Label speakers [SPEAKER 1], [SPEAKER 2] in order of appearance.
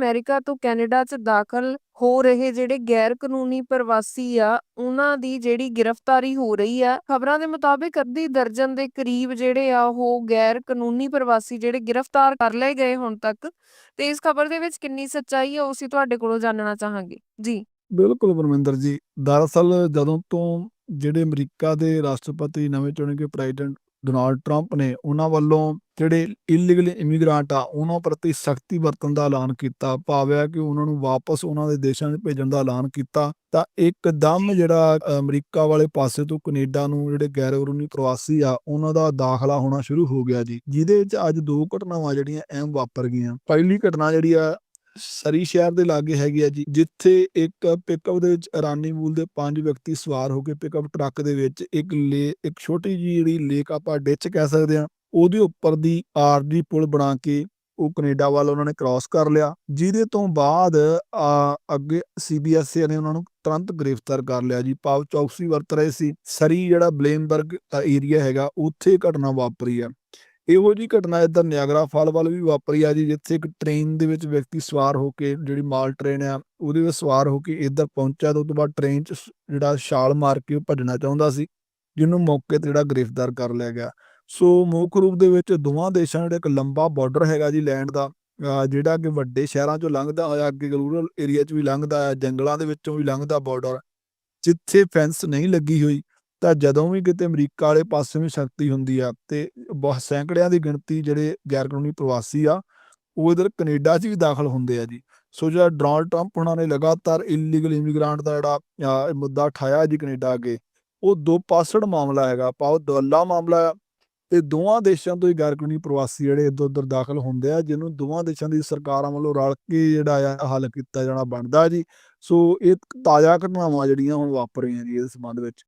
[SPEAKER 1] America ਤੋਂ Canada 'ਚ ਦਾਖਲ ਹੋ ਰਹੇ ਜਿਹੜੇ ਗੈਰ ਕਾਨੂੰਨੀ ਪ੍ਰਵਾਸੀ ਆ, ਉਹਨਾਂ ਦੀ ਜਿਹੜੀ ਗ੍ਰਿਫਤਾਰੀ ਹੋ ਰਹੀ ਆ, ਖਬਰਾਂ ਦੇ ਮੁਤਾਬਿਕ ਅੱਧੀ ਦਰਜਨ ਦੇ ਕਰੀਬ ਜਿਹੜੇ ਆ ਉਹ ਗੈਰ ਕਾਨੂੰਨੀ ਪ੍ਰਵਾਸੀ ਜਿਹੜੇ ਗ੍ਰਿਫਤਾਰ ਕਰ ਲਏ ਗਏ ਹੁਣ ਤੱਕ, ਤੇ ਇਸ ਖਬਰ ਦੇ ਵਿੱਚ ਕਿੰਨੀ ਸੱਚਾਈ ਹੈ ਉਹ ਤੁਹਾਡੇ ਕੋਲੋਂ ਜਾਣਨਾ ਚਾਹਾਂਗੇ। ਜੀ।
[SPEAKER 2] ਬਿਲਕੁਲ ਪਰਮਿੰਦਰ ਜੀ, ਦਰਅਸਲ ਜਦੋਂ ਤੋਂ ਜਿਹੜੇ ਅਮਰੀਕਾ ਦੇ ਰਾਸ਼ਟਰਪਤੀ ਨਵੇਂ ਚੁਣੇ ਗਏ ਪ੍ਰੈਜ਼ੀਡੈਂਟ ਡੋਨਾਲਡ ਟਰੰਪ ਨੇ ਉਹਨਾਂ ਵੱਲੋਂ ਜਿਹੜੇ ਇਲੀਗਲ ਇਮੀਗ੍ਰੈਂਟ ਆ, ਉਹਨਾਂ ਪ੍ਰਤੀ ਸਖਤੀ ਵਰਤਣ ਦਾ ਐਲਾਨ ਕੀਤਾ। ਭਾਵਿਆ ਕਿ ਉਹਨਾਂ ਨੂੰ ਵਾਪਸ ਉਹਨਾਂ ਦੇ ਦੇਸ਼ਾਂ 'ਚ ਭੇਜਣ ਦਾ ਐਲਾਨ ਕੀਤਾ। ਤਾਂ ਇੱਕਦਮ ਜਿਹੜਾ ਅਮਰੀਕਾ ਵਾਲੇ ਪਾਸੇ ਤੋਂ ਕੈਨੇਡਾ ਨੂੰ ਜਿਹੜੇ ਗੈਰ ਕਾਨੂੰਨੀ ਪ੍ਰਵਾਸੀ ਆ, ਉਹਨਾਂ ਦਾ ਦਾਖਲਾ ਹੋਣਾ ਸ਼ੁਰੂ ਹੋ ਗਿਆ ਜੀ। ਜਿਹਦੇ ਵਿੱਚ ਅੱਜ ਦੋ ਘਟਨਾਵਾਂ ਜਿਹੜੀਆਂ ਅਹਿਮ ਵਾਪਰ ਗਈਆਂ। ਪਹਿਲੀ ਘਟਨਾ ਜਿਹੜੀ ਆ ਸਰੀ ਸ਼ਹਿਰ ਦੇ ਲਾਗੇ ਹੈਗੀ ਆ ਜੀ ਜਿੱਥੇ ਇੱਕ ਪਿਕਅਪ ਦੇ ਵਿੱਚ ਇਰਾਨੀ ਮੂਲ ਦੇ ਪੰਜ ਵਿਅਕਤੀ ਸਵਾਰ ਹੋ ਕੇ ਪਿਕਅਪ ਟਰੱਕ ਦੇ ਵਿੱਚ ਇੱਕ ਲੇ ਇੱਕ ਛੋਟੀ ਜਿਹੀ ਜਿਹੜੀ ਲੇਕ ਆਪਾਂ ਡਿੱਚ ਕਹਿ ਸਕਦੇ ਆ ਉਹਦੇ ਉੱਪਰ ਦੀ ਆਰਜੀ ਪੁਲ ਬਣਾ ਕੇ ਉਹ ਕੈਨੇਡਾ ਵੱਲ ਉਹਨਾਂ ਨੇ ਕ੍ਰਾਸ ਕਰ ਲਿਆ ਜਿਹਦੇ ਤੋਂ ਬਾਅਦ ਆ, ਅੱਗੇ ਸੀਬੀਐਸਏ ਨੇ ਉਹਨਾਂ ਨੂੰ ਤੁਰੰਤ ਗ੍ਰਿਫਤਾਰ ਕਰ ਲਿਆ ਜੀ ਪਾਵ ਚੌਕਸੀ ਵਰਤ ਰਹੇ ਸੀ ਸਰੀ ਜਿਹੜਾ ਬਲੇਮਬਰਗ ਦਾ ਏਰੀਆ ਹੈਗਾ ਉੱਥੇ ਘਟਨਾ ਵਾਪਰੀ ਆ। ਇਹੋ ਜੀ ਘਟਨਾ ਇੱਧਰ ਨਿਆਗਰਾ ਫਾਲ ਵੱਲ ਵੀ ਵਾਪਰੀ ਆ ਜੀ, ਜਿੱਥੇ ਇੱਕ ਟ੍ਰੇਨ ਦੇ ਵਿੱਚ ਵਿਅਕਤੀ ਸਵਾਰ ਹੋ ਕੇ, ਜਿਹੜੀ ਮਾਲ ਟ੍ਰੇਨ ਆ, ਉਹਦੇ ਵਿੱਚ ਸਵਾਰ ਹੋ ਕੇ ਇੱਧਰ ਪਹੁੰਚਿਆ ਤੇ ਉਸ ਤੋਂ ਬਾਅਦ ਟ੍ਰੇਨ 'ਚ ਜਿਹੜਾ ਛਾਲ ਮਾਰ ਕੇ ਉਹ ਭੱਜਣਾ ਚਾਹੁੰਦਾ ਸੀ, ਜਿਹਨੂੰ ਮੌਕੇ ਤੇ ਜਿਹੜਾ ਗ੍ਰਿਫਤਾਰ ਕਰ ਲਿਆ ਗਿਆ। ਸੋ ਮੁੱਖ ਰੂਪ ਦੇ ਵਿੱਚ ਦੋਵਾਂ ਦੇਸ਼ਾਂ ਜਿਹੜਾ ਇੱਕ ਲੰਬਾ ਬਾਰਡਰ ਹੈਗਾ ਜੀ ਲੈਂਡ ਦਾ ਜਿਹੜਾ ਕਿ ਵੱਡੇ ਸ਼ਹਿਰਾਂ 'ਚੋਂ ਲੰਘਦਾ ਹੋਇਆ, ਅੱਗੇ ਰੂਰਲ ਏਰੀਆ 'ਚ ਵੀ ਲੰਘਦਾ ਹੈ ਜੰਗਲਾਂ ਦੇ ਵਿੱਚੋਂ ਵੀ ਲੰਘਦਾ ਬਾਰਡਰ ਜਿੱਥੇ ਫੈਂਸ ਨਹੀਂ ਲੱਗੀ ਹੋਈ। ਤਾਂ ਜਦੋਂ ਵੀ ਕਿਤੇ ਅਮਰੀਕਾ ਵਾਲੇ ਪਾਸੇ ਵੀ ਸ਼ਕਤੀ ਹੁੰਦੀ ਆ ਤੇ ਬਹੁਤ ਸੈਂਕੜਿਆਂ ਦੀ ਗਿਣਤੀ ਜਿਹੜੇ ਗੈਰ ਕਾਨੂੰਨੀ ਪ੍ਰਵਾਸੀ ਆ, ਉਹ ਇਧਰ ਕੈਨੇਡਾ 'ਚ ਵੀ ਦਾਖਲ ਹੁੰਦੇ ਆ ਜੀ। ਸੋ ਜਿਹੜਾ ਡੋਨਾਲਡ ਟਰੰਪ ਉਹਨਾਂ ਨੇ ਲਗਾਤਾਰ ਇਲੀਗਲ ਇਮੀਗ੍ਰੈਂਟ ਦਾ ਜਿਹੜਾ ਮੁੱਦਾ ਉਠਾਇਆ ਜੀ ਕੈਨੇਡਾ ਅੱਗੇ, ਉਹ ਦੋ ਪਾਸੜ ਮਾਮਲਾ ਹੈਗਾ ਪਾਓ ਦੁੱਲਾ ਮਾਮਲਾ ਆ ਤੇ ਦੋਵਾਂ ਦੇਸ਼ਾਂ ਤੋਂ ਹੀ ਗੈਰ ਕਾਨੂੰਨੀ ਪ੍ਰਵਾਸੀ ਜਿਹੜੇ ਇੱਧਰ ਉੱਧਰ ਦਾਖਲ ਹੁੰਦੇ ਆ, ਜਿਹਨੂੰ ਦੋਵਾਂ ਦੇਸ਼ਾਂ ਦੀ ਸਰਕਾਰਾਂ ਵੱਲੋਂ ਰਲ ਕੇ ਜਿਹੜਾ ਆ, ਹੱਲ ਕੀਤਾ ਜਾਣਾ ਬਣਦਾ ਜੀ। ਸੋ ਇਹ ਤਾਜ਼ਾ ਘਟਨਾਵਾਂ ਜਿਹੜੀਆਂ ਹੁਣ ਵਾਪਰ ਰਹੀਆਂ ਜੀ ਇਸ ਸੰਬੰਧ ਵਿੱਚ।